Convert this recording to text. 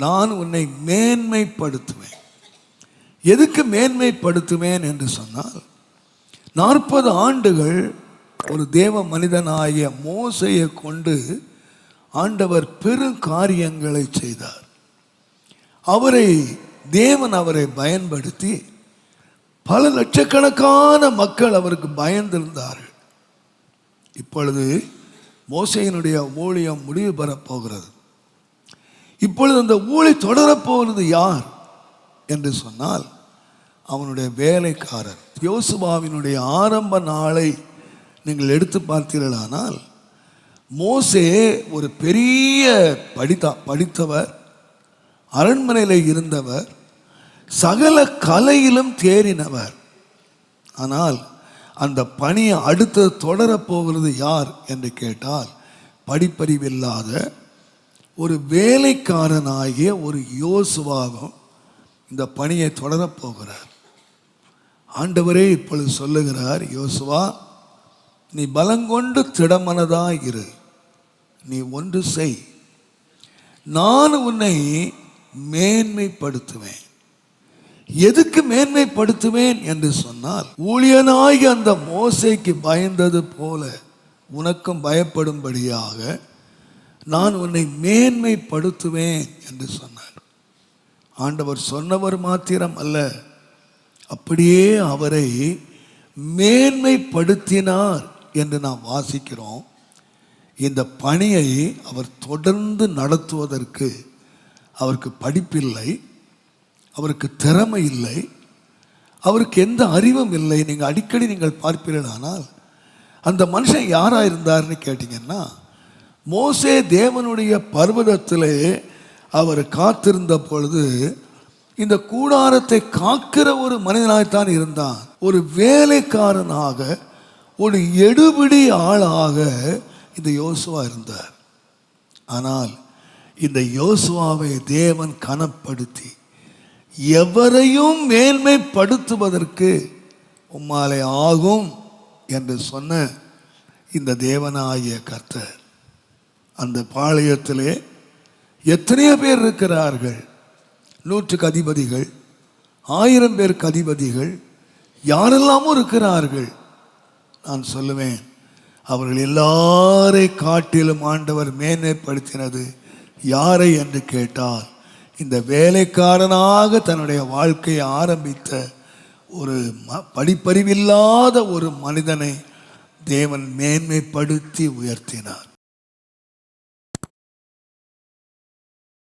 நான் உன்னை மேன்மைப்படுத்துவேன். எதுக்கு மேன்மைப்படுத்துவேன் என்று சொன்னால் நாற்பது ஆண்டுகள் ஒரு தேவ மனிதனாகிய மோசையை கொண்டு ஆண்டவர் பெரும் காரியங்களை செய்தார். அவரை தேவன் அவரை பயன்படுத்தி பல லட்சக்கணக்கான மக்கள் அவருக்கு பயந்திருந்தார்கள். இப்பொழுது மோசையினுடைய ஊழியம் முடிவு பெறப் போகிறது. இப்பொழுது அந்த ஊழி தொடரப்போவது யார்? என்று சொன்னால் அவனுடைய வேலைக்காரர். யோசுபாவினுடைய ஆரம்ப நாளை நீங்கள் எடுத்து பார்த்தீர்களானால் மோசே ஒரு பெரிய படித்தா படித்தவர் அரண்மனையில் இருந்தவர் சகல கலையிலும் தேறினவர். ஆனால் அந்த பணியை அடுத்து தொடரப்போகிறது யார்? என்று கேட்டால் படிப்பறிவில்லாத ஒரு வேலைக்காரனாகிய ஒரு யோசுவாகும் இந்த பணியை தொடரப்போகிறார் ஆண்டவரே இப்பொழுது சொல்லுகிறார் யோசுவா நீ பலங்கொண்டு திடமனதாக இரு. நீ ஒன்று செய். நான் உன்னை மேன்மைப்படுத்துவேன். எதுக்கு மேன்மைப்படுத்துவேன்? என்று சொன்னால் ஊழியனாகி அந்த மோசைக்கு பயந்தது போல உனக்கும் பயப்படும்படியாக நான் உன்னை மேன்மைப்படுத்துவேன் என்று சொன்னார். ஆண்டவர் சொன்னவர் மாத்திரம் அல்ல அப்படியே அவரை மேன்மைப்படுத்தினார் என்று நாம் வாசிக்கிறோம். இந்த பணியை அவர் தொடர்ந்து நடத்துவதற்கு அவருக்கு படிப்பில்லை அவருக்கு திறமை இல்லை அவருக்கு எந்த அறிவும் இல்லை. நீங்கள் அடிக்கடி நீங்கள் பார்ப்பீர்கள் ஆனால் அந்த மனுஷன் யாராக இருந்தார்னு கேட்டிங்கன்னா மோசே தேவனுடைய பர்வதத்திலே அவர் காத்திருந்த பொழுது இந்த கூடாரத்தை காக்கிற ஒரு மனிதனாகத்தான் இருந்தான். ஒரு வேலைக்காரனாக ஒரு எடுபிடி ஆளாக இந்த யோசுவா இருந்தார். ஆனால் இந்த யோசுவாவை தேவன் கனப்படுத்தி எவரையும் மேன்மைப்படுத்துவதற்கு உம்மாலே ஆகும் என்று சொன்ன இந்த தேவனாகிய கர்த்தர். அந்த பாளையத்திலே எத்தனையோ பேர் இருக்கிறார்கள். நூற்றுக்கு அதிபதிகள் ஆயிரம் பேருக்கு அதிபதிகள் யாரெல்லாமும் இருக்கிறார்கள். நான் சொல்லுவேன் அவர்கள் எல்லாரை காட்டிலும் ஆண்டவர் மேன்மைப்படுத்தினது யாரை என்று கேட்டால் இந்த வேலைக்காரனாக தன்னுடைய வாழ்க்கையை ஆரம்பித்த ஒரு ம படிப்பறிவில்லாத ஒரு மனிதனை தேவன் மேன்மைப்படுத்தி உயர்த்தினார்.